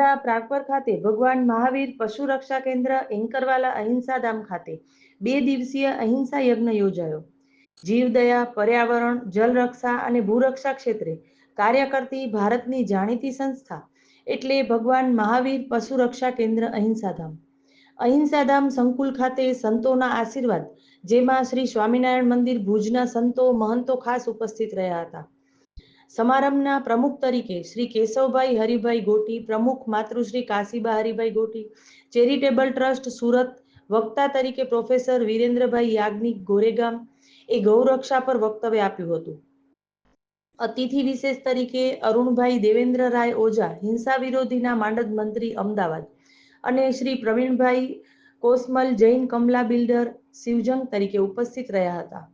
વડોદરા પ્રાગપર ખાતે ભગવાન મહાવીર પશુ રક્ષા કેન્દ્ર એન્કરવાલા અહિંસા ધામ ખાતે બે દિવસીય અહિંસા યજ્ઞ યોજાયો. જીવદયા પર્યાવરણ જલરક્ષા અને ભૂરક્ષા ક્ષેત્રે કાર્ય કરતી ભારતની જાણીતી સંસ્થા એટલે ભગવાન મહાવીર પશુ રક્ષા કેન્દ્ર અહિંસાધામ. અહિંસાધામ સંકુલ ખાતે સંતોના આશીર્વાદ, જેમાં શ્રી સ્વામિનારાયણ મંદિર ભુજના સંતો મહંતો ખાસ ઉપસ્થિત રહ્યા હતા. સમારંભના પ્રમુખ તરીકે શ્રી કેશવભાઈ હરિભાઈ ગોટી, પ્રમુખ માતૃશ્રી કાશીબા હરિભાઈ ગોટી, ચેરિટેબલ ટ્રસ્ટ સુરત, વક્તા તરીકે પ્રોફેસર વિરેન્દ્રભાઈ યાજ્ઞિક ગોરેગામ એ ગૌરક્ષા પર વક્તવ્ય આપ્યું હતું. અતિથિ વિશેષ તરીકે અરુણભાઈ દેવેન્દ્ર રાય ઓઝા, હિંસા વિરોધીના માંડદ મંત્રી અમદાવાદ અને શ્રી પ્રવીણભાઈ કોસમલ જૈન કમલા બિલ્ડર શિવજંગ તરીકે ઉપસ્થિત રહ્યા હતા.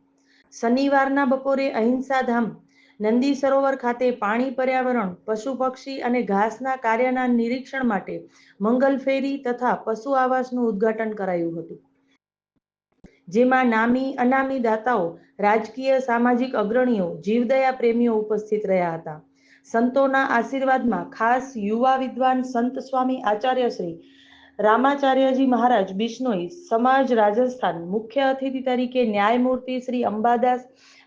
શનિવારના બપોરે અહિંસા ધામ નંદી સરોવર ખાતે પાણી પર્યાવરણ, પશુ પક્ષી અને ઘાસના કાર્યના નિરીક્ષણ માટે મંગલ ફેરી તથા પશુ આવાસનું ઉદ્ઘાટન કરાયું હતું. જેમાં નામી, અનામી દાતાઓ, રાજકીય, સામાજિક અગ્રણીઓ, જીવદયા પ્રેમીઓ ઉપસ્થિત રહ્યા હતા. સંતોના આશીર્વાદમાં ખાસ યુવા વિદ્વાન સંત સ્વામી આચાર્ય શ્રી રામાચાર્યજી મહારાજ બિશ્નોઈ સમાજ રાજસ્થાન મુખ્ય અતિથિ તરીકે ન્યાયમૂર્તિ શ્રી અંબાદાસ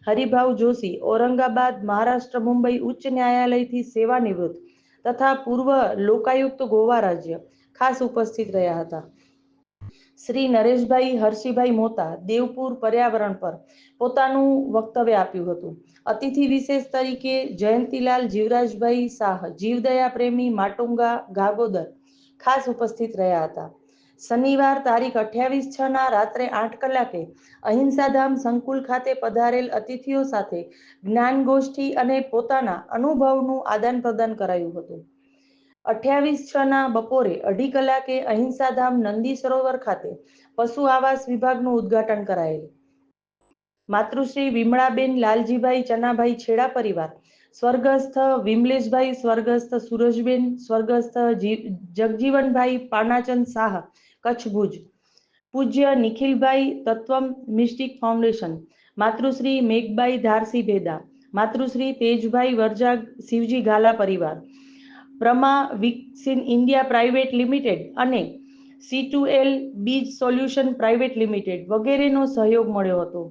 હરિભાવ જોશી ઔરંગાબાદ મહારાષ્ટ્ર મુંબઈ ઉચ્ચ ન્યાયાલયથી સેવાનિવૃત્ત તથા પૂર્વ લોકાયુક્ત ગોવા રાજ્ય ખાસ ઉપસ્થિત રહ્યા હતા. શ્રી નરેશભાઈ હર્ષિભાઈ મોતા દેવપુર પર્યાવરણ પર પોતાનું વક્તવ્ય આપ્યું હતું. અતિથિ વિશેષ તરીકે જયંતીલાલ જીવરાજભાઈ શાહ, જીવદયા પ્રેમી માટુંગા ગાગોદર ખાસ ઉપસ્થિત રહ્યા હતા. શનિવાર તારીખ અઠ્યાવીસ છ ના રાત્રે આઠ કલાકે અહિંસાધામ સંકુલ ખાતે પધારેલ અતિથિઓ સાથે જ્ઞાન ગોષ્ઠી અને પોતાના અનુભવનું આદાન પ્રદાન કરાયું હતું. અઠ્યાવીસ છ ના બપોરે અઢી કલાકે અહિંસાધામ નંદી સરોવર ખાતે પશુ આવાસ વિભાગનું ઉદ્ઘાટન કરાયેલ. માતૃશ્રી વિમળાબેન લાલજીભાઈ ચનાભાઈ છેડા પરિવાર સ્વર્ગસ્થ વિમલેશભાઈ, સ્વર્ગસ્થ સુરજબેન, સ્વર્ગસ્થ જગજીવનભાઈ પાનાચંદ શાહ, કચ્છ ભુજ. પૂજ્ય નિખિલભાઈ તત્વમ મિસ્ટિક ફાઉન્ડેશન. માતૃશ્રી મેઘબાઈ ધારસી ભેદા. માતૃશ્રી તેજભાઈ વરજા શિવજી ગાલા પરિવાર. પ્રમા વિકસિન ઇન્ડિયા પ્રાઇવેટ લિમિટેડ અને સી ટુ એલ બીજ સોલ્યુશન પ્રાઇવેટ લિમિટેડ વગેરેનો સહયોગ મળ્યો હતો.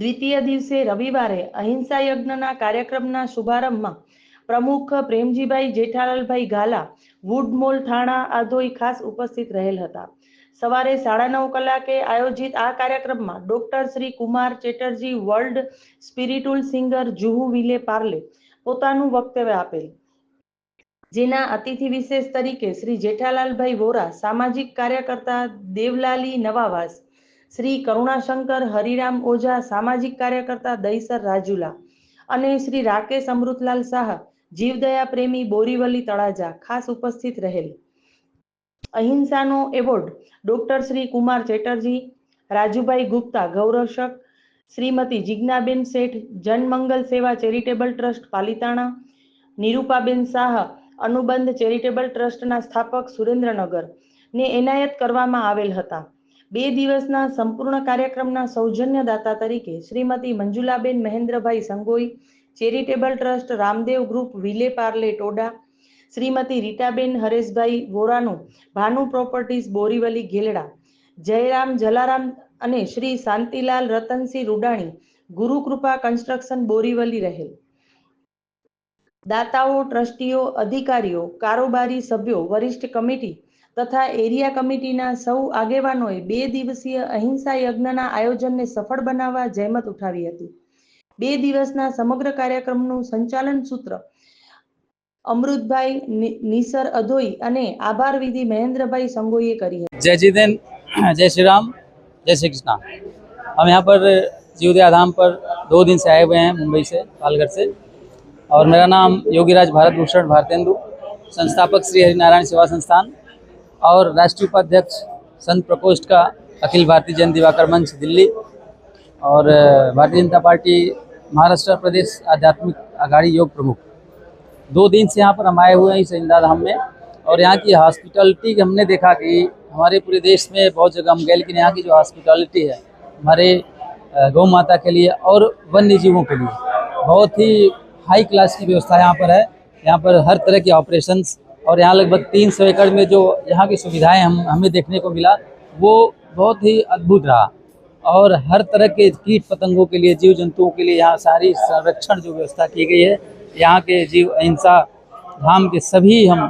દ્વિતીય દિવસે રવિવારે અહિંસા યજ્ઞના કાર્યક્રમના શુભારંભમાં પ્રમુખ પ્રેમજીભાઈ જેઠાલાલભાઈ ગાલા વુડમોલ થાણા આધોઈ ખાસ ઉપસ્થિત રહેલ હતા. સવારે સાડા નવ કલાકે આયોજિત આ કાર્યક્રમમાં doctor Shri Kumar Chatterjee, world spiritual singer Juhu Vile Parle પોતાનું વક્તવ્ય આપેલ. જેના અતિથિ વિશેષ તરીકે શ્રી જેઠાલાલભાઈ વોરા, સામાજિક કાર્યકર્તા દેવલાલી નવાવાસ શ્રી કરુણાશંકર, હરિરામ ઓઝા, સામાજિક કાર્યકર્તા દહીસર રાજુલા અને શ્રી રાકેશ અમૃતલાલ શાહ, જીવદયા પ્રેમી બોરીવલી તળાજા ખાસ ઉપસ્થિત રહેલ. અહિંસાનો award doctor Shri Kumar Chatterjee, Rajubhai Gupta, ગૌરવશક Shrimati Jignaben Sheth, Janmangal Seva charitable trust Palitana, Nirupaben Shah, Anubandh charitable ટ્રસ્ટના સ્થાપક સુરેન્દ્રનગર ને એનાયત કરવામાં આવેલ હતા. બે દિવસના સંપૂર્ણ કાર્યક્રમના સૌજન્યદાતા તરીકે Shrimati Manjulaben Mahendrabhai Sangoi, charitable trust Ramdev group, Vile Parle Toda, Shrimati Ritaben Hareshbhai વોરાનું, ભાનુ પ્રોપર્ટીઝ, બોરીવલી ગેલડા જયરામ જલારામ અને શ્રી શાંતિલાલ રતનસિંહ રૂડાણી, ગુરુકૃપા કન્સ્ટ્રક્શન બોરીવલી રહેલ. દાતાઓ, ટ્રસ્ટીઓ, અધિકારીઓ, કારોબારી સભ્યો, વરિષ્ઠ કમિટી તથા એરિયા કમિટીના સૌ આગેવાનોએ બે દિવસીય અહિંસા યજ્ઞના આયોજનને સફળ બનાવવા જહેમત ઉઠાવી હતી બે દિવસના સમગ્ર કાર્યક્રમનું સંચાલન સૂત્ર અમૃતભાઈ નિસર અધોઈ અને આભાર વિધિ મહેન્દ્રભાઈ સંગોઈએ કરી હતી जय जितेन जय श्री राम जय श्री कृष्णा हम यहाँ पर जीवदया धाम पर दो दिन से आए हुए हैं मुंबई से पालघर से और मेरा नाम योगीराज भारत भूषण भारतेंदु संस्थापक श्री हरिनारायण सेवा संस्थान और राष्ट्रीय उपाध्यक्ष संत प्रकोष्ठ का अखिल भारतीय जन दिवाकर मंच, दिल्ली। और भारतीय जनता पार्टी महाराष्ट्र प्रदेश आध्यात्मिक आघाड़ी योग प्रमुख। दो दिन से यहाँ पर हम आए हुए हैं इस धाम में। और यहाँ की हॉस्पिटलिटी हमने देखा कि हमारे पूरे देश में बहुत जगह हम गए, लेकिन यहाँ की जो हॉस्पिटलिटी है, हमारे गौ माता के लिए और वन्य जीवों के लिए, बहुत ही हाई क्लास की व्यवस्था यहाँ पर है। यहाँ पर हर तरह के ऑपरेशंस और यहाँ लगभग तीन सौ एकड़ में जो यहाँ की सुविधाएँ हम, हमें देखने को मिला, वो बहुत ही अद्भुत रहा। और हर तरह के कीट पतंगों के लिए, जीव जंतुओं के लिए यहाँ सारी संरक्षण जो व्यवस्था की गई है। यहाँ के जीव अहिंसा धाम के सभी हम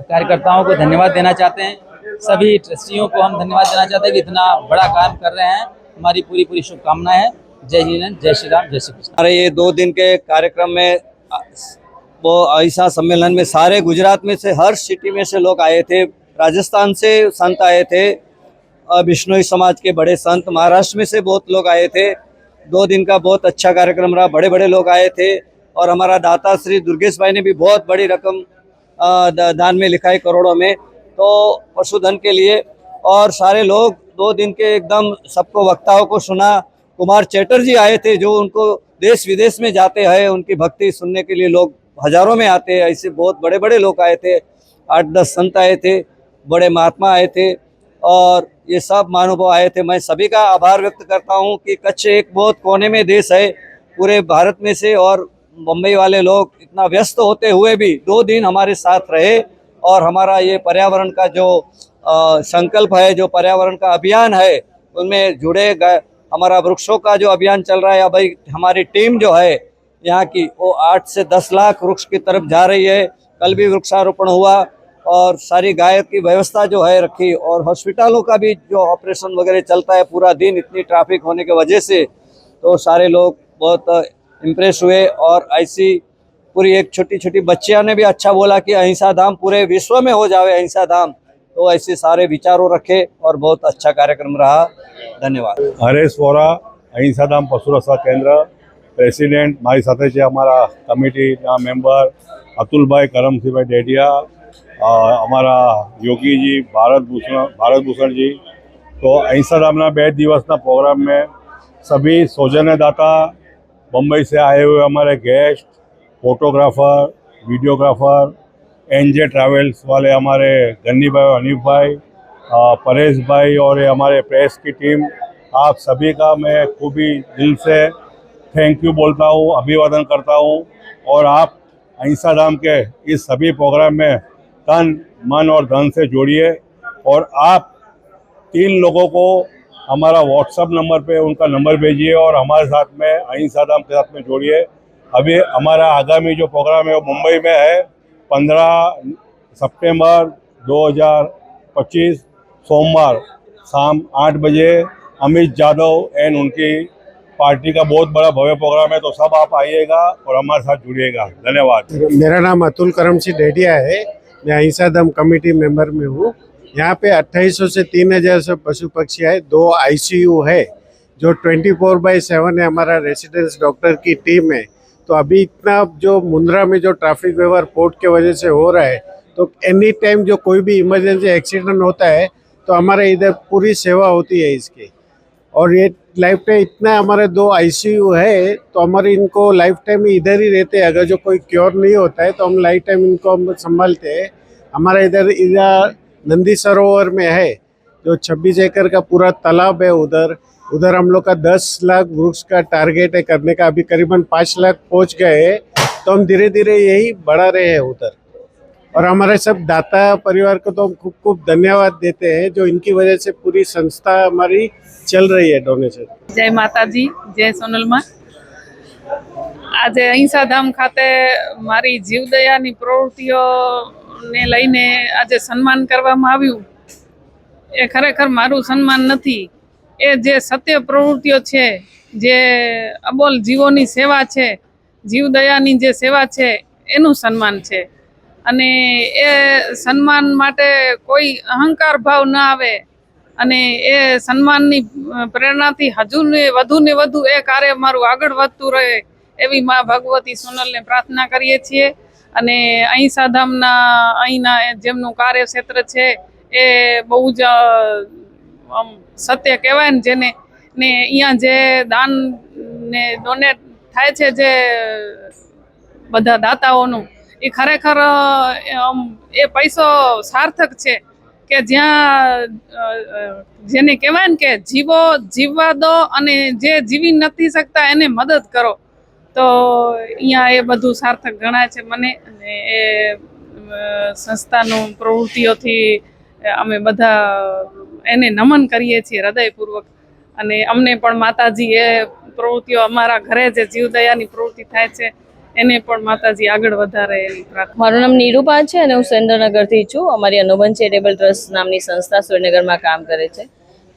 कार्यकर्ताओं को धन्यवाद देना चाहते हैं। सभी ट्रस्टियों को हम धन्यवाद देना चाहते हैं कि इतना बड़ा काम कर रहे हैं। हमारी पूरी पूरी शुभकामनाएँ हैं। जय हिंद, जय श्री राम, जय श्री कृष्ण। अरे, ये दो दिन के कार्यक्रम में वो ऐसा सम्मेलन में सारे गुजरात में से, हर सिटी में से लोग आए थे। राजस्थान से संत आए थे। बिश्नोई समाज के बड़े संत। महाराष्ट्र में से बहुत लोग आए थे। दो दिन का बहुत अच्छा कार्यक्रम रहा। बड़े बड़े लोग आए थे। और हमारा दाता श्री दुर्गेश भाई ने भी बहुत बड़ी रकम दान में लिखा है करोड़ों में। तो पशुधन के लिए और सारे लोग दो दिन के एकदम सबको वक्ताओं को सुना। कुमार चैटर्जी आए थे, जो उनको देश विदेश में जाते हैं। उनकी भक्ति सुनने के लिए लोग हज़ारों में आते हैं ऐसे बहुत बड़े बड़े लोग आए थे आठ दस संत आए थे बड़े महात्मा आए थे और ये सब महानुभाव आए थे। मैं सभी का आभार व्यक्त करता हूँ कि कच्छ एक बहुत कोने में देश है पूरे भारत में से और मुंबई वाले लोग इतना व्यस्त होते हुए भी दो दिन हमारे साथ रहे और हमारा ये पर्यावरण का जो अ, संकल्प है जो पर्यावरण का अभियान है उनमें जुड़े हमारा वृक्षों का जो अभियान चल रहा है भाई हमारी टीम जो है यहाँ की, वो आठ से दस लाख वृक्ष की तरफ़ जा रही है। कल भी वृक्षारोपण हुआ और सारी गाय की व्यवस्था जो है रखी और हॉस्पिटलों का भी जो ऑपरेशन वगैरह चलता है पूरा दिन इतनी ट्रैफ़िक होने की वजह से तो सारे लोग बहुत इम्प्रेस हुए और ऐसी पूरी एक छोटी छोटी बच्चियाँ ने भी अच्छा बोला कि अहिंसा धाम पूरे विश्व में हो जावे अहिंसा धाम। तो ऐसे सारे विचारों रखे और बहुत अच्छा कार्यक्रम रहा। धन्यवाद। हरेश वोरा, अहिंसा धाम पशु रसा केंद्र। પ્રેસિડેન્ટ મારી સાથે છે અમારા કમિટીના મેમ્બર અતુલભાઈ કરમસિંહભાઈ ડેડિયા અ, અમારા યોગીજી ભારત ભૂષણ ભારત भूषण તો અહિંસાધામના બે દિવસના प्रोग्राम में सभी सौजन्यदाता बम्बई से आए हुए हमारे guest photographer videographer N J travels वाले हमारे गन्नी भाई हनीफ भाई अ, परेश भाई और ये हमारे प्रेस की टीम आप सभी का मैं खूब ही दिल से थैंक यू बोलता हूँ, अभिवादन करता हूँ और आप अहिंसा धाम के इस सभी प्रोग्राम में तन, मन और धन से जोड़िए और आप तीन लोगों को हमारा व्हाट्सअप नंबर पे उनका नंबर भेजिए और हमारे साथ में अहिंसा धाम के साथ में जोड़िए। अभी हमारा आगामी जो प्रोग्राम है वो मुंबई में है, पंद्रह सितंबर 2025 सोमवार शाम आठ बजे अमित यादव एंड उनकी पार्टी का बहुत बड़ा भव्य प्रोग्राम है तो सब आप आइएगा और हमारे साथ जुड़िएगा। धन्यवाद। मेरा नाम अतुल करम सिंह डेडिया है। मैं अहिंसा दम कमेटी मेंबर में हूँ। यहाँ पे 2800 से 3000 से पशु पक्षी है दो आईसीयू है, जो 24 फोर बाई सेवन है, हमारा रेसिडेंस डॉक्टर की टीम है। तो अभी इतना जो मुंद्रा में जो ट्रैफ़िक व्यवहार पोर्ट के वजह से हो रहा है तो एनी टाइम जो कोई भी इमरजेंसी एक्सीडेंट होता है तो हमारे इधर पूरी सेवा होती है इसकी। और ये लाइफ टाइम इतना हमारे दो आईसीयू है तो हमारे इनको लाइफ टाइम इधर ही रहते हैं। अगर जो कोई क्योर नहीं होता है तो हम लाइफ टाइम इनको हम संभालते हैं। हमारा इधर इधर नंदी सरोवर में है, जो 26 एकड़ का पूरा तालाब है उधर। उधर हम लोग का 10 लाख वृक्ष का टारगेट है करने का। अभी करीबन 5 लाख पहुँच गए तो हम धीरे धीरे यही बढ़ा रहे हैं उधर। और हमारे सब दाता परिवार को तो हम खूब खूब धन्यवाद देते हैं, जो इनकी वजह से पूरी संस्था हमारी चल रही है डोनेशन જય માતાજી જય સોનલમાં આજે અહિંસા ધામ ખાતે મારી જીવદયાની પ્રવૃત્તિઓને લઈને આજે સન્માન કરવામાં આવ્યું એ ખરેખર મારું સન્માન નથી એ જે સત્ય પ્રવૃત્તિઓ છે જે અબોલ જીવોની સેવા છે જીવદયાની જે સેવા છે એનું સન્માન છે અને એ સન્માન માટે કોઈ અહંકાર ભાવ ન આવે અને એ સન્માનની પ્રેરણાથી હજુ ને વધુ ને વધુ એ કાર્ય મારું આગળ વધતું રહે એવી મા ભગવતી સોનલને પ્રાર્થના કરીએ છીએ. અને અહિંસા ધામના અહીંના જેમનું કાર્યક્ષેત્ર છે એ બહુ જ આમ સત્ય કહેવાય ને જેને, ને અહીંયા જે દાન ને ડોનેટ થાય છે જે બધા દાતાઓનું, એ ખરેખર એ પૈસો સાર્થક છે. કે જ્યાં જેને કહેવાય ને કે જીવો જીવવા દો અને જે જીવી નથી શકતા એને મદદ કરો. તો અહીંયા એ બધું સાર્થક ગણાય છે મને અને એ સંસ્થાનું પ્રવૃત્તિઓથી અમે બધા એને નમન કરીએ છીએ હૃદયપૂર્વક. અને અમને પણ માતાજી એ પ્રવૃત્તિઓ અમારા ઘરે જે જીવદયાની પ્રવૃત્તિ થાય છે એને પણ માતાજી આગળ વધારે મારું નામ નિરૂપા છે અને હું સુરેન્દ્રનગરથી છું. અમારી અનુબંધ ચેરિટેબલ ટ્રસ્ટ નામની સંસ્થા સુરેન્દ્રનગરમાં કામ કરે છે.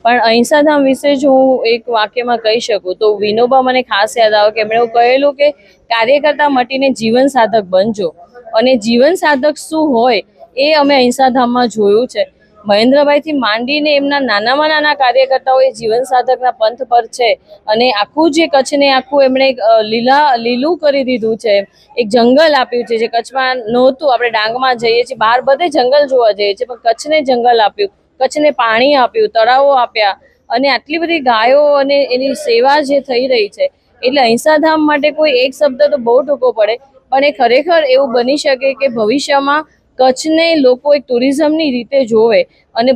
પણ અહિંસાધામ વિશે જ હું એક વાક્યમાં કહી શકું તો વિનોબા મને ખાસ યાદ આવે કે એમણે એવું કહેલું કે કાર્યકર્તા મટીને જીવન સાધક બનજો. અને જીવન સાધક શું હોય એ અમે અહિંસાધામમાં જોયું છે. મહેન્દ્રભાઈથી માંડીને એમના નાનામાં નાના કાર્યકર્તાઓ એ જીવન સાધકના પંથ પર છે. અને આખું જે કચ્છને આખું એમણે લીલા, લીલું કરી દીધું છે. એક જંગલ આપ્યું છે જે કચ્છમાં નહોતું. આપણે ડાંગમાં જઈએ છીએ. બહાર બધે જંગલ જોવા જઈએ છીએ, પણ કચ્છને જંગલ આપ્યું. કચ્છને પાણી આપ્યું, તળાવો આપ્યા. અને આટલી બધી ગાયો અને એની સેવા જે થઈ રહી છે, એટલે અહિંસાધામ માટે કોઈ એક શબ્દ તો બહુ ટૂંકો પડે. પણ એ ખરેખર એવું બની શકે કે ભવિષ્યમાં કચ્છને લોકો એક ટુરિઝમની રીતે જોવે અને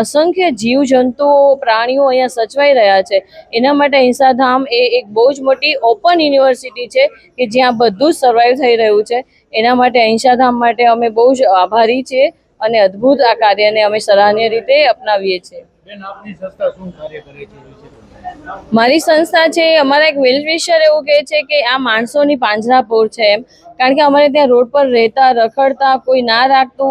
અસંખ્ય જીવજંતુઓ પ્રાણીઓ અહીંયા સચવાઈ રહ્યા છે. એના માટે અહિંસાધામ એ એક બહુ જ મોટી ઓપન યુનિવર્સિટી છે કે જ્યાં બધું જ સર્વાઈવ થઈ રહ્યું છે. એના માટે અહિંસાધામ માટે અમે બહુ જ આભારી છીએ અને અદ્ભુત આ કાર્યને અમે સરાહનીય રીતે અપનાવીએ છીએ. મારી સંસ્થા છે અમારા એક વેલવિશર એવું કહે છે કે આ માણસોની પાંજરાપોર છે એમ. કારણ કે અમારે ત્યાં રોડ પર રહેતા, રખડતા, કોઈ ના રાખતું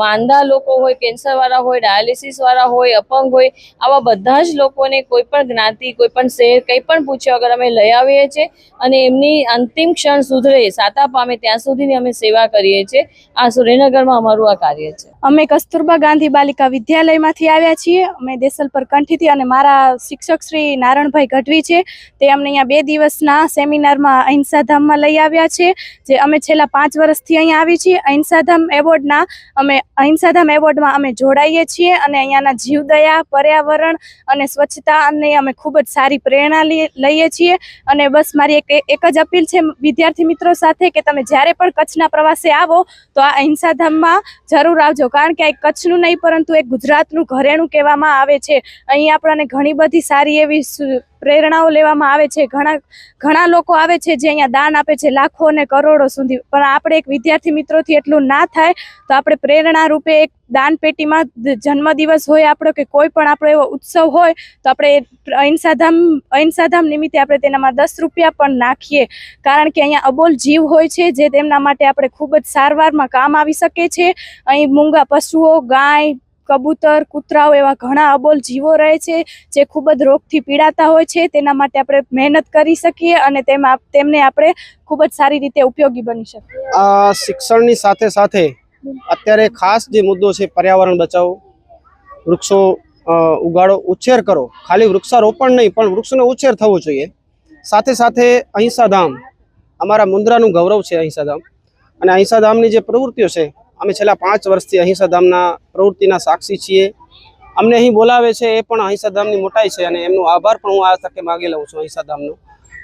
માંદા લોકો હોય કેન્સરવાળા હોય ડાયાલિસિસ વાળા હોય, અપંગ હોય, આવા બધા જ લોકોને કોઈ પણ જ્ઞાતિ, કોઈ પણ શહેર, કંઈ પણ પૂછ્યા વગર અમે લઈ આવીએ છીએ અને એમની અંતિમ ક્ષણ સુધરે, સાતા પામે ત્યાં સુધીની અમે સેવા કરીએ છીએ. આ સુરેન્દ્રનગરમાં અમારું આ કાર્ય છે. અમે કસ્તુરબા ગાંધી બાલિકા વિદ્યાલયમાંથી આવ્યા છીએ. અમે દેસલપર કંઠીથી અને મારા શિક્ષક શ્રી નારણભાઈ ગઢવી છે. તે અમને અહીંયા બે દિવસના સેમિનારમાં અહિંસાધામમાં લઈ આવ્યા છે, જે અમે છેલ્લા પાંચ વર્ષથી અહીંયા આવી છીએ. અહિંસાધામ એવોર્ડના અમે અહિંસાધામ એવોર્ડમાં અમે જોડાઈએ છીએ અને અહીંયાના જીવદયા, પર્યાવરણ અને સ્વચ્છતા અને અમે ખૂબ જ સારી પ્રેરણા લઈ- લઈએ છીએ. અને બસ મારી એક એક જ અપીલ છે વિદ્યાર્થી મિત્રો સાથે કે તમે જ્યારે પણ કચ્છના પ્રવાસે આવો તો આ અહિંસાધામમાં જરૂર આવજો. કારણ કે આ કચ્છનું નહીં, પરંતુ એક ગુજરાતનું ઘરેણું કહેવામાં આવે છે. અહીં આપણને ઘણી બધી સારી એવી પ્રેરણાઓ લેવામાં આવે છે. ઘણા ઘણા લોકો આવે છે જે અહીંયા દાન આપે છે લાખો અને કરોડો સુધી. પણ આપણે એક વિદ્યાર્થી મિત્રોથી એટલું ના થાય તો આપણે પ્રેરણા રૂપે એક દાન પેટીમાં જન્મદિવસ હોય આપણો કે કોઈ પણ આપણો એવો ઉત્સવ હોય તો આપણે અહિંસાધામ અહિંસાધામ નિમિત્તે આપણે તેનામાં દસ રૂપિયા પણ નાખીએ. કારણ કે અહીંયા અબોલ જીવ હોય છે જે તેમના માટે આપણે ખૂબ જ સારવારમાં કામ આવી શકે છે. અહીં મૂંગા પશુઓ, ગાય કબૂતર, કૂતરાઓ એવા ઘણા અબોલ જીવો રહે છે જે ખૂબ જ રોગથી પીડાતા હોય છે. તેના માટે આપણે મહેનત કરી શકીએ અને તેમાં તેમને આપણે ખૂબ જ સારી રીતે ઉપયોગી બની શકીએ. આ શિક્ષણની સાથે સાથે અત્યારે ખાસ જે મુદ્દો છે પર્યાવરણ બચાવો, વૃક્ષો ઉગાડો, ઉછેર કરો. ખાલી વૃક્ષારોપણ નહીં, પણ વૃક્ષનો ઉછેર થવો જોઈએ. સાથે સાથે અહિંસાધામ, અમારા મુન્દ્રાનું ગૌરવ છે અહિંસાધામ. અને અહિંસાધામની જે પ્રવૃત્તિઓ છે અમે છેલ્લા પાંચ વર્ષથી અહિંસાધામના પ્રવૃત્તિના સાક્ષી છીએ. અમને અહીં બોલાવે છે એ પણ અહિંસાધામની મોટાઈ છે અને એમનો આભાર પણ હું આ તકે માગી લઉં છું અહિંસાધામનો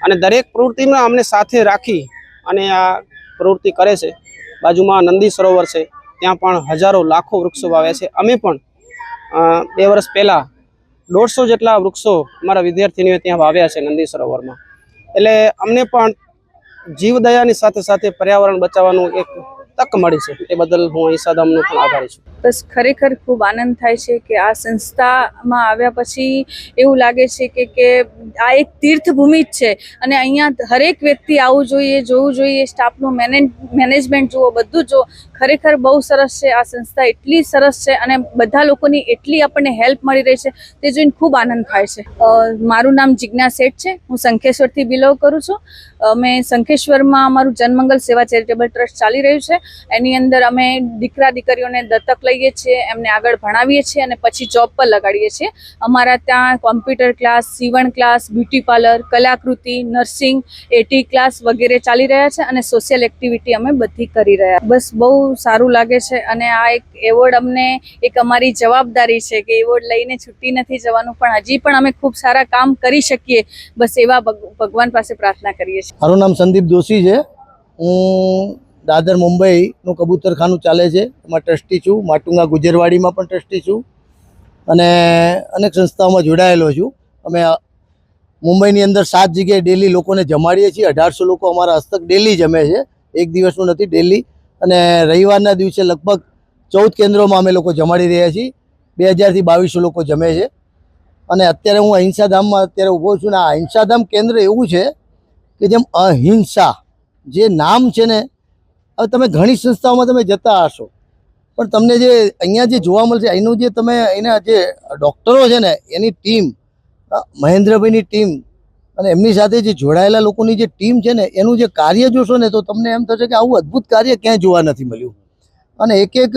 અને દરેક પ્રવૃત્તિમાં અમને સાથે રાખી અને આ પ્રવૃત્તિ કરે છે. બાજુમાં નંદી સરોવર છે, ત્યાં પણ હજારો લાખો વૃક્ષો વાવ્યા છે. અમે પણ બે વર્ષ પહેલાં દોઢસો જેટલા વૃક્ષો અમારા વિદ્યાર્થીનીઓએ ત્યાં વાવ્યા છે નંદી સરોવરમાં. એટલે અમને પણ જીવદયાની સાથે સાથે પર્યાવરણ બચાવવાનું એક તક મળી છે. એ બદલ હું અહિંસાધામનો પણ આભારી છું. બસ ખરેખર ખૂબ આનંદ થાય છે કે આ સંસ્થામાં આવ્યા પછી એવું લાગે છે કે કે આ એક તીર્થભૂમિ જ છે. અને અહીંયા હરેક વ્યક્તિ આવવું જોઈએ, જોવું જોઈએ, સ્ટાફનું મેનેજ મેનેજમેન્ટ જુઓ, બધું જો ખરેખર બહુ સરસ છે આ સંસ્થા, એટલી સરસ છે અને બધા લોકોની એટલી આપણને હેલ્પ મળી રહી છે. તે જોઈને ખૂબ આનંદ થાય છે. મારું નામ જિજ્ઞા શેઠ છે. હું શંખેશ્વરથી બિલોંગ કરું છું. અમે શંખેશ્વરમાં અમારું જનમંગલ સેવા ચેરિટેબલ ટ્રસ્ટ ચાલી રહ્યું છે. એની અંદર અમે દીકરા દીકરીઓને દત્તક લઈએ છીએ, એમને આગળ ભણાવીએ છીએ અને પછી જોબ પર લગાડીએ છીએ. અમારા ત્યાં કોમ્પ્યુટર ક્લાસ સીવણ ક્લાસ બ્યુટી પાર્લર કલાકૃતિ નર્સિંગ એટી ક્લાસ વગેરે ચાલી રહ્યા છે અને સોશિયલ એક્ટિવિટી અમે બધી કરી રહ્યા બસ બહુ સારું લાગે છે અને આ એક એવોર્ડ અમને એક અમારી જવાબદારી છે કે એવોર્ડ લઈને છૂટી નથી જવાનું, પણ હજી પણ અમે ખૂબ સારા કામ કરી શકીએ. બસ એવા ભગવાન પાસે પ્રાર્થના કરીએ છીએ. મારું નામ સંદીપ જોશી છે. હું દાદર મુંબઈનું કબૂતરખાનું ચાલે છે. એમાં ટ્રસ્ટી છું. માટુંગા ગુજરવાડીમાં પણ ટ્રસ્ટી છું. અને અનેક સંસ્થાઓમાં જોડાયેલો છું. અમે મુંબઈની અંદર સાત જગ્યાએ ડેલી લોકોને જમાડીએ છીએ. અઢારસો લોકો અમારા હસ્તક ડેલી જમે છે. એક દિવસનું નથી, ડેલી. અને રવિવારના દિવસે લગભગ ચૌદ કેન્દ્રોમાં અમે લોકો જમાડી રહ્યા છીએ. બે હજારથી બાવીસો લોકો જમે છે. અને અત્યારે હું અહિંસાધામમાં અત્યારે ઊભો છું. ને આ અહિંસાધામ કેન્દ્ર એવું છે કે જેમ અહિંસા જે નામ છે ને હવે તમે ઘણી સંસ્થાઓમાં તમે જતા હશો. પણ તમને જે અહીંયા જે જોવા મળશે અહીંનું જે તમે એના જે ડૉક્ટરો છે ને, એની ટીમ મહેન્દ્રભાઈની ટીમ અને એમની સાથે જે જોડાયેલા લોકોની જે ટીમ છે ને, એનું જે કાર્ય જોશો ને, તો તમને એમ થશે કે આવું અદ્ભુત કાર્ય ક્યાંય જોવા નથી મળ્યું. અને એક એક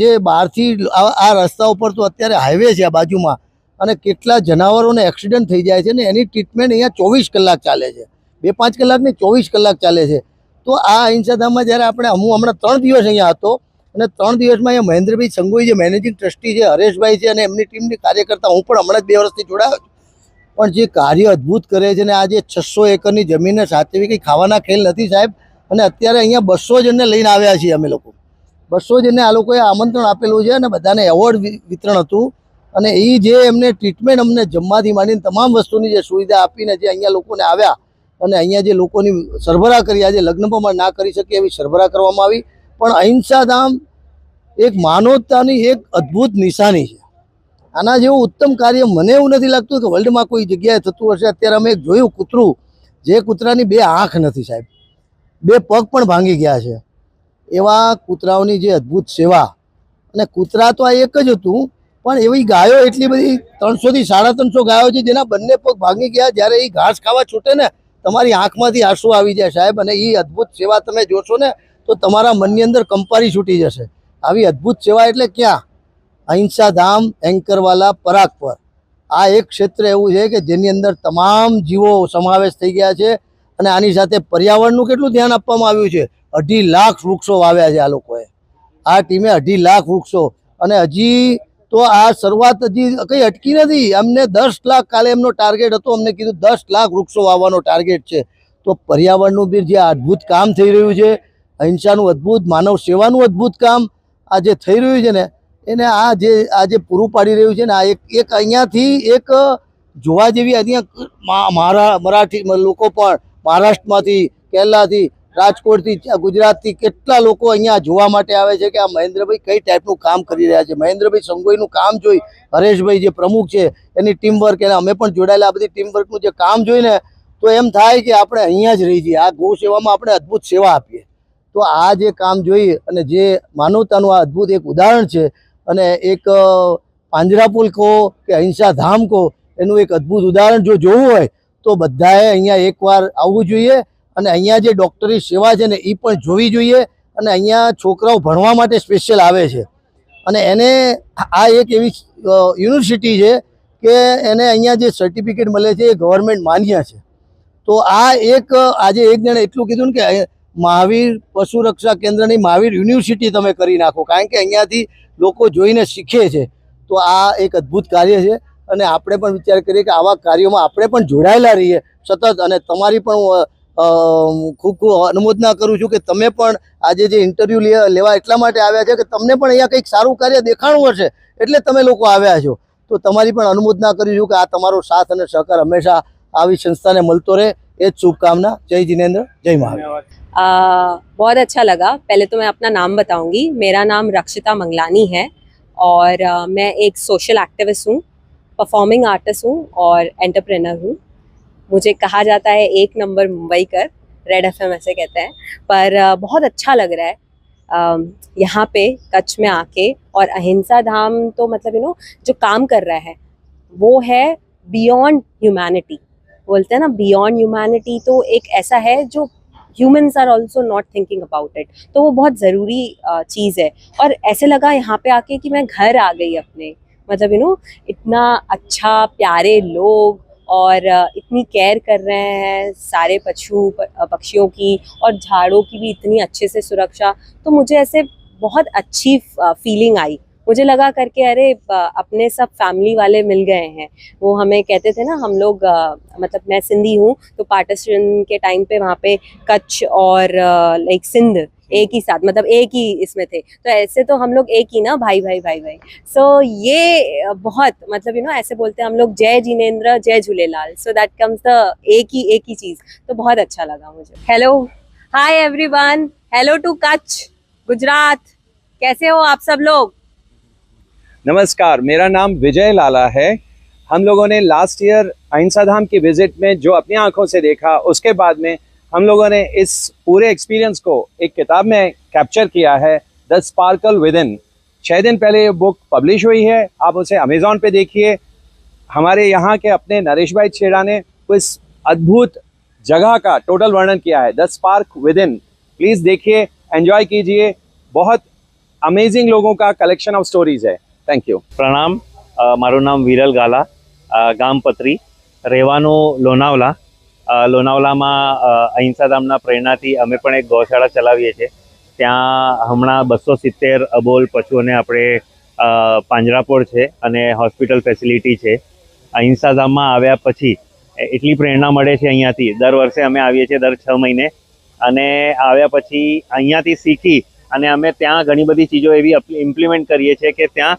જે બહારથી આ રસ્તા ઉપર તો અત્યારે હાઈવે છે આ બાજુમાં. અને કેટલા જનાવરોને એક્સિડન્ટ થઈ જાય છે ને, એની ટ્રીટમેન્ટ અહીંયા ચોવીસ કલાક ચાલે છે. બે પાંચ કલાક નહીં ચોવીસ કલાક ચાલે છે. તો આ અહિંસાધામમાં જ્યારે આપણે હું હમણાં ત્રણ દિવસ અહીંયા હતો અને ત્રણ દિવસમાં અહીંયા મહેન્દ્રભાઈ સંગોઈ જે મેનેજિંગ ટ્રસ્ટી છે, હરેશભાઈ છે અને એમની ટીમની કાર્યકર્તા, હું પણ હમણાં જ બે વર્ષથી જોડાયો છું. પણ જે કાર્ય અદ્ભુત કરે છે ને આ જે છસો એકરની જમીનને સાચવી કંઈ ખાવાના ખેલ નથી સાહેબ. અને અત્યારે અહીંયા બસો જણને લઈને આવ્યા છીએ અમે લોકો. બસો જણને આ લોકોએ આમંત્રણ આપેલું છે અને બધાને એવોર્ડ વિતરણ હતું. અને એ જે એમને ટ્રીટમેન્ટ અમને જમવાથી માંડીને તમામ વસ્તુની જે સુવિધા આપીને જે અહીંયા લોકોને આવ્યા અને અહીંયા જે લોકોની સરભરા કરી આજે લગ્ન પણ ના કરી શકે એવી સરભરા કરવામાં આવી. પણ અહિંસાધામ એક માનવતાની એક અદ્ભુત નિશાની છે. આના જેવું ઉત્તમ કાર્ય મને એવું નથી લાગતું કે વર્લ્ડમાં કોઈ જગ્યાએ થતું હશે. અત્યારે અમે જોયું કૂતરું, જે કૂતરાની બે આંખ નથી સાહેબ. બે પગ પણ ભાંગી ગયા છે. એવા કૂતરાઓની જે અદ્ભુત સેવા. અને કૂતરા તો આ એક જ હતું, પણ એવી ગાયો એટલી બધી ત્રણસોથી સાડા ત્રણસો ગાયો છે, જેના બંને પગ ભાંગી ગયા. જ્યારે એ ઘાસ ખાવા છૂટે ને તમારી આંખમાંથી આંસુ આવી જાય સાહેબ અને એ અદ્ભુત સેવા તમે જોશો ને, તો તમારા મનની અંદર કંપારી છૂટી જશે. આવી અદ્ભુત સેવા એટલે ક્યાં? અહિંસા ધામ એન્કરવાલા પરાગ પર આ એક ક્ષેત્ર એવું છે કે જેની અંદર તમામ જીવો સમાવેશ થઈ ગયા છે અને આની સાથે પર્યાવરણનું કેટલું ધ્યાન આપવામાં આવ્યું છે? અઢી લાખ વૃક્ષો વાવ્યા છે આ લોકોએ. આ ટીમે અઢી લાખ વૃક્ષો અને હજી તો આ શરૂઆત હજી કંઈ અટકી નથી. અમને દસ લાખ કાલે એમનો ટાર્ગેટ હતો. અમને કીધું દસ લાખ વૃક્ષો વાવવાનો ટાર્ગેટ છે. તો પર્યાવરણનું બી જે અદ્ભુત કામ થઈ રહ્યું છે, અહિંસાનું અદ્ભુત, માનવ સેવાનું અદ્ભુત કામ આ જે થઈ રહ્યું છે ને, એને આ જે આ જે પૂરું પાડી રહ્યું છે ને, આ એક એક અહીંયાથી એક જોવા જેવી અહીંયા મારા, મરાઠી લોકો પણ મહારાષ્ટ્રમાંથી કેરલાથી રાજકોટથી ગુજરાતથી કેટલા લોકો અહીંયા જોવા માટે આવે છે કે આ મહેન્દ્રભાઈ કઈ ટાઈપનું કામ કરી રહ્યા છે? મહેન્દ્રભાઈ સંગોઈનું કામ જોઈ હરેશભાઈ જે પ્રમુખ છે, એની ટીમ વર્ક એને અમે પણ જોડાયેલા, આ બધી ટીમ વર્કનું જે કામ જોઈને તો એમ થાય કે આપણે અહીંયા જ રહી જઈએ. આ ગૌ સેવામાં આપણે અદ્ભુત સેવા આપીએ. તો આ જે કામ જોઈ અને જે માનવતાનું આ અદ્ભુત એક ઉદાહરણ છે અને એક પાંજરાપુલ કહો કે અહિંસા ધામ કહો, એનું એક અદ્ભુત ઉદાહરણ જો જોવું હોય તો બધાએ અહીંયા એકવાર આવવું જોઈએ. અને અહીંયા જે ડૉક્ટરી સેવા છે ને એ પણ જોવી જોઈએ અને અહીંયા છોકરાઓ ભણવા માટે સ્પેશિયલ આવે છે. અને એને આ એક એવી યુનિવર્સિટી છે કે એને અહીંયા જે સર્ટિફિકેટ મળે છે એ ગવર્મેન્ટ માન્ય છે. તો આ એક, આજે એક જણે એટલું કીધું ને કે મહાવીર પશુ રક્ષા કેન્દ્રની મહાવીર યુનિવર્સિટી તમે કરી નાખો. કારણ કે અહીંયાથી લોકો જોઈને શીખે છે. તો આ એક અદ્ભુત કાર્ય છે અને આપણે પણ વિચાર કરીએ કે આવા કાર્યોમાં આપણે પણ જોડાયેલા રહીએ. સતત અને તમારી પણ ખૂબ ખૂબ અનુમોદના કરું છું કે તમે પણ આજે જે ઇન્ટરવ્યૂ લેવા એટલા માટે આવ્યા છે કે તમને પણ અહીંયા કંઈક સારું કાર્ય દેખાણું હશે એટલે તમે લોકો આવ્યા છો તો તમારી પણ અનુમોદના કરું છું કે આ તમારો સાથ અને સહકાર હંમેશા આવી સંસ્થાને મળતો રહે એ જ શુભકામના જય जिनेन्द्र जय महावीर आ, बहुत अच्छा लगा पहले तो मैं अपना नाम बताऊंगी मेरा नाम रक्षिता मंगलानी है और आ, मैं एक सोशल एक्टिविस्ट हूँ परफॉर्मिंग आर्टिस्ट हूँ और एंटरप्रेनर हूँ मुझे कहा जाता है एक नंबर मुंबई कर रेड एफएम ऐसे कहते हैं। पर बहुत अच्छा लग रहा है। यहाँ पे कच्छ में आके और अहिंसा धाम तो मतलब यू नो जो काम कर रहा है, वो है बियॉन्ड ह्यूमैनिटी बोलते हैं ना बियॉन्ड ह्यूमैनिटी तो एक ऐसा है जो humans are also not thinking about it तो वो बहुत ज़रूरी चीज़ है। और ऐसे लगा यहाँ पे आके कि मैं घर आ गई अपने। मतलब यू नो इतना अच्छा प्यारे लोग और इतनी केयर कर रहे हैं सारे पशु पक्षियों की और झाड़ों की भी इतनी अच्छे से सुरक्षा तो मुझे ऐसे बहुत अच्छी फीलिंग आई। मुझे लगा करके, अरे अपने सब फैमिली वाले मिल गए हैं। वो हमें कहते थे ना, हम लोग मतलब मैं सिंधी हूँ तो पार्टीशन के टाइम पे वहाँ पे कच्छ और लाइक सिंध एक ही साथ मतलब एक ही इसमें थे। तो ऐसे तो हम लोग एक ही ना भाई भाई भाई भाई। सो so, ये बहुत मतलब यू नो ऐसे बोलते हैं हम लोग जय जिनेन्द्र जय Jhulelal. So that comes the एक ही एक ही चीज़। तो बहुत अच्छा लगा मुझे। Hello hi everyone hello to Kutch Gujarat कैसे हो आप सब लोग? नमस्कार मेरा नाम विजय लाला है। हम लोगों ने लास्ट ईयर अहिंसा धाम की विज़िट में जो अपनी आँखों से देखा उसके बाद में हम लोगों ने इस पूरे एक्सपीरियंस को एक किताब में कैप्चर किया है द स्पार्कल विद इन छः दिन पहले ये बुक पब्लिश हुई है, आप उसे अमेज़ोन पे देखिए। हमारे यहाँ के अपने नरेश भाई छेड़ा ने इस अद्भुत जगह का टोटल वर्णन किया है the spark within please देखिए एंजॉय कीजिए। बहुत अमेजिंग लोगों का कलेक्शन ऑफ़ स्टोरीज है। थैंक यू प्रणाम मारो नाम वीरल गाला गाम पत्री, रेवानो लोनावला। લોનાવલામાં અહિંસા ધામના પ્રેરણાથી અમે પણ એક ગૌશાળા ચલાવીએ છીએ. ત્યાં હમણાં બસો સિત્તેર અબોલ પશુઓને આપણે પાંજરાપોળ છે અને હોસ્પિટલ ફેસિલિટી છે. અહિંસા ધામમાં આવ્યા પછી એટલી પ્રેરણા મળે છે અહીંયાથી. દર વર્ષે અમે આવીએ છીએ દર છ મહિને. અને આવ્યા પછી અહીંયાથી શીખી અને અમે ત્યાં ઘણી બધી ચીજો એવી ઇમ્પ્લિમેન્ટ કરીએ છીએ કે ત્યાં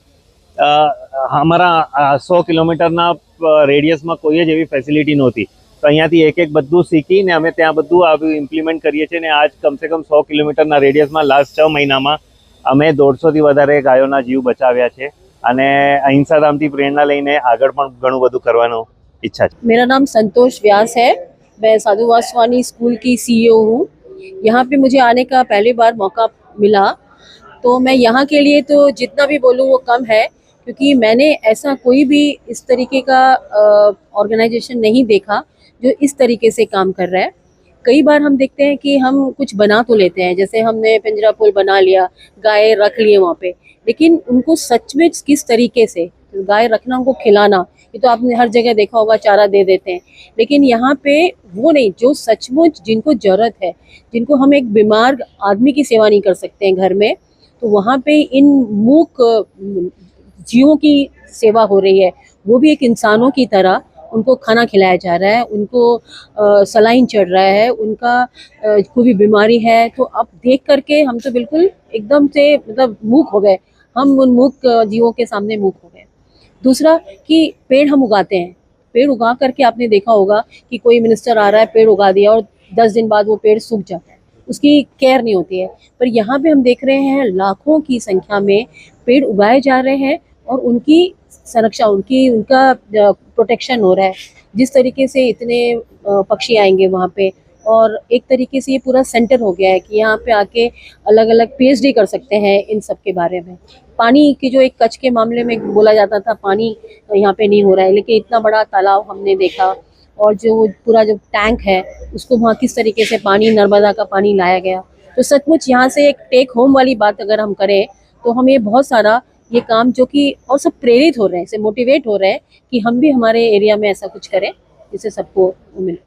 અમારા સો કિલોમીટરના રેડિયસમાં કોઈ જ એવી ફેસિલિટી નહોતી. તો અહીંયાથી એક એક બધું શીખીને અમે ત્યાં બધું આવ્યું ઇમ્પ્લિમેન્ટ કરીએ છીએ ને આજ કમસે કમ સો કિલોમીટરના રેડિયસમાં લાસ્ટ છ મહિનામાં અમે દોઢસોથી વધારે ગાયોના જીવ બચાવ્યા છે અને અહિંસા ધામથી પ્રેરણા લઈને આગળ પણ ઘણું બધું કરવાનો ઈચ્છા છે मेरा नाम संतोष व्यास है मैं साधु वासवानी स्कूल की सीईओ हूँ यहाँ पे मुझे आने का पहली बार मौका मिला तो मैं यहाँ के लिए तो जितना भी बोलूँ वो कम है क्योंकि मैंने ऐसा कोई भी इस तरीके का ऑर्गेनाइजेशन नहीं देखा जो इस तरीके से काम कर रहा है। कई बार हम देखते हैं कि हम कुछ बना तो लेते हैं, जैसे हमने पिंजरा पुल बना लिया, गाय रख लिए वहाँ पे। लेकिन उनको सच में किस तरीके से, गाय रखना, उनको खिलाना, ये तो आपने हर जगह देखा होगा, चारा दे देते हैं। लेकिन यहाँ पे वो नहीं, जो सचमुच जिनको ज़रूरत है, जिनको हम एक बीमार आदमी की सेवा नहीं कर सकते हैं घर में तो वहाँ पे इन मूक, जीवों की सेवा हो रही है। वो भी एक इंसानों की तरह उनको खाना खिलाया जा रहा है, उनको सलाइन चढ़ रहा है, उनका कोई भी बीमारी है तो अब देख करके हम तो बिल्कुल एकदम से मतलब मूक हो गए। हम उन मूक जीवों के सामने मूक हो गए। दूसरा कि पेड़ हम उगाते हैं। पेड़ उगा करके आपने देखा होगा कि कोई मिनिस्टर आ रहा है, पेड़ उगा दिया और दस दिन बाद वो पेड़ सूख जाता है। उसकी केयर नहीं होती है। पर यहाँ पे हम देख रहे हैं लाखों की संख्या में पेड़ उगाए जा रहे हैं और उनकी संरक्षा, उनकी, उनका प्रोटेक्शन हो रहा है। जिस तरीके से इतने पक्षी आएँगे वहाँ पे, और एक तरीके से ये पूरा सेंटर हो गया है कि यहाँ पे आके अलग अलग पीएचडी कर सकते हैं इन सब के बारे में। पानी की जो एक कच्छ के मामले में बोला जाता था, पानी यहाँ पे नहीं हो रहा है, लेकिन इतना बड़ा तालाब हमने देखा, और जो पूरा जो टैंक है, उसको वहाँ किस तरीके से पानी, नर्मदा का पानी लाया गया। तो सचमुच यहाँ से एक टेक होम वाली बात अगर हम करें तो हमें बहुत सारा ये काम जो कि और सब प्रेरित हो रहे हैं से मोटिवेट हो रहे हैं कि हम भी हमारे एरिया में ऐसा कुछ करें जिससे सबको वो मिले